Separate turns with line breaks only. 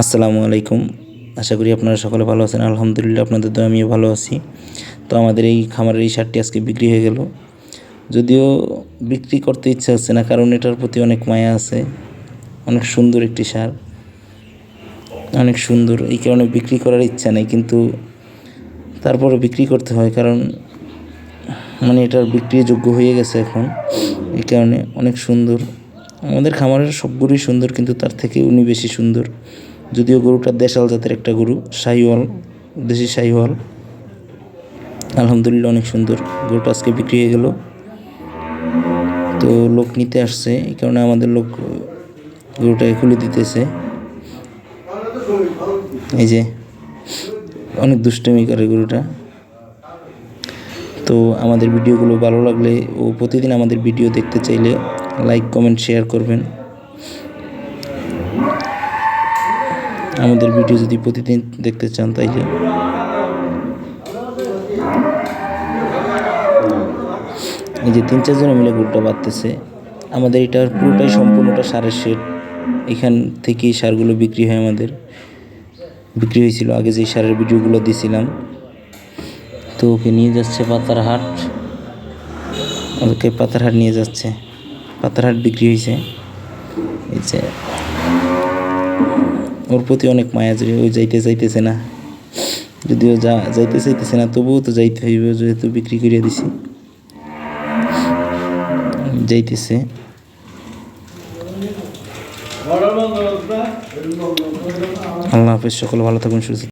আসসালামু আলাইকুম। আশা করি আপনারা সকলে ভালো আছেন। আলহামদুলিল্লাহ আপনাদের তো আমিও ভালো আছি। তো আমাদের এই খামারের এই সারটি আজকে বিক্রি হয়ে গেল। যদিও বিক্রি করতে ইচ্ছা হচ্ছে না, কারণ এটার প্রতি অনেক মায়া আছে। অনেক সুন্দর একটি সার। অনেক সুন্দর। এই কারণে বিক্রি করার ইচ্ছা নেই, কিন্তু তারপরে বিক্রি করতে হয়, কারণ মানে এটার বিক্রি যোগ্য হয়ে গেছে এখন। এই কারণে অনেক সুন্দর। আমাদের খামারের সব গরুই সুন্দর, কিন্তু তার থেকে উনি বেশি সুন্দর। যদিও গরুটা দেশাল জাতের একটা গরু শাহিওয়াল দেশি শাহিওয়াল আলহামদুলিল্লাহ অনেক সুন্দর। গরুটা আজকে বিক্রি হয়ে গেল। তো লোক নিতে আসছে, এই কারণে আমাদের লোক গরুটাকে খুলে দিতেছে। এই যে, অনেক দুষ্টমি করে গরুটা। তো আমাদের ভিডিওগুলো ভালো লাগলে ও প্রতিদিন আমাদের ভিডিও দেখতে চাইলে লাইক, কমেন্ট, শেয়ার করবেন। আমাদের ভিডিও যদি প্রতিদিন দেখতে চান তাইলে এই যে তিন চারজনে মিলে গরুটা বাঁধতেছে আমাদের এটার পুরোটাই সম্পূর্ণটা সারের শেড। এখান থেকেই সারগুলো বিক্রি হয় আমাদের। বিক্রি হয়েছিল, আগে যে সারের ভিডিওগুলো দিছিলাম। তো ওকে নিয়ে যাচ্ছে পাতারহাট ওকে পাতারহাট নিয়ে যাচ্ছে। পাতারহাট বিক্রি হয়েছে। এই যে। ওর প্রতি অনেক মায়া যে ওই যাইতে যাইতেছে না। যদিও যা যাইতে চাইতেছে না তবুও তো যাইতে হইবে যেহেতু বিক্রি করে দিছি। যাইতেছে। আল্লাহ হাফেজ সকল ভালো থাকুন সুস্থ